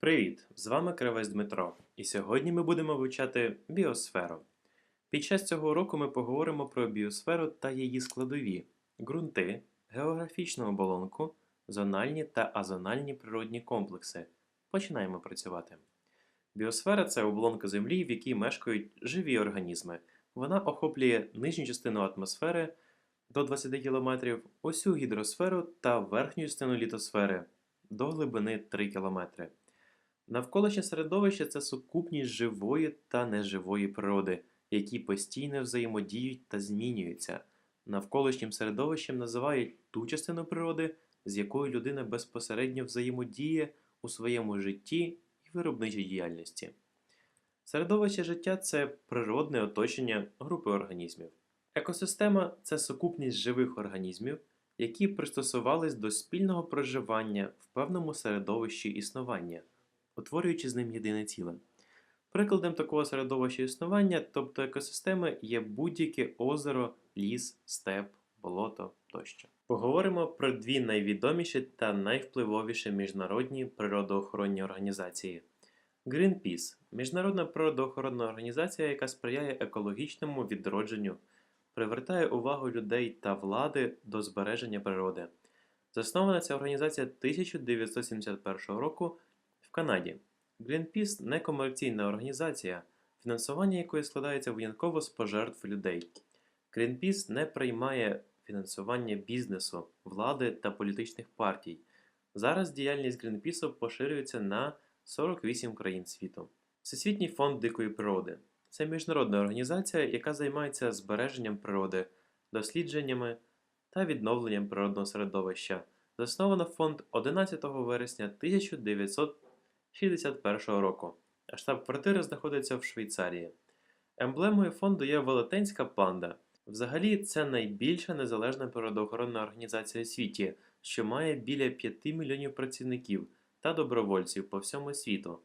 Привіт! З вами Кривець Дмитро, і сьогодні ми будемо вивчати біосферу. Під час цього уроку ми поговоримо про біосферу та її складові, ґрунти, географічну оболонку, зональні та азональні природні комплекси. Починаємо працювати. Біосфера це оболонка Землі, в якій мешкають живі організми. Вона охоплює нижню частину атмосфери до 20 км, усю гідросферу та верхню частину літосфери до глибини 3 км. Навколишнє середовище це сукупність живої та неживої природи, які постійно взаємодіють та змінюються. Навколишнім середовищем називають ту частину природи, з якою людина безпосередньо взаємодіє у своєму житті і виробничій діяльності. Середовище життя це природне оточення групи організмів. Екосистема це сукупність живих організмів, які пристосувались до спільного проживання в певному середовищі існування утворюючи з ним єдине ціле. Прикладом такого середовища існування, тобто екосистеми, є будь-яке озеро, ліс, степ, болото тощо. Поговоримо про дві найвідоміші та найвпливовіші міжнародні природоохоронні організації. Greenpeace – міжнародна природоохоронна організація, яка сприяє екологічному відродженню, привертає увагу людей та влади до збереження природи. Заснована ця організація 1971 року в Канаді. Greenpeace – некомерційна організація, фінансування якої складається винятково з пожертв людей. Greenpeace не приймає фінансування бізнесу, влади та політичних партій. Зараз діяльність Greenpeace поширюється на 48 країн світу. Всесвітній фонд дикої природи це міжнародна організація, яка займається збереженням природи, дослідженнями та відновленням природного середовища. Засновано фонд 11 вересня 1961 року, штаб-квартира знаходиться в Швейцарії. Емблемою фонду є велетенська панда. Взагалі, це найбільша незалежна природоохоронна організація у світі, що має біля 5 мільйонів працівників та добровольців по всьому світу,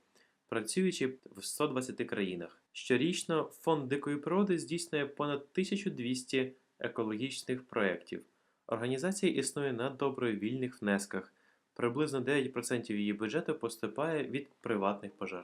працюючи в 120 країнах. Щорічно фонд дикої природи здійснює понад 1200 екологічних проєктів. Організація існує на добровільних внесках. Приблизно 9% її бюджету поступає від приватних пожертв.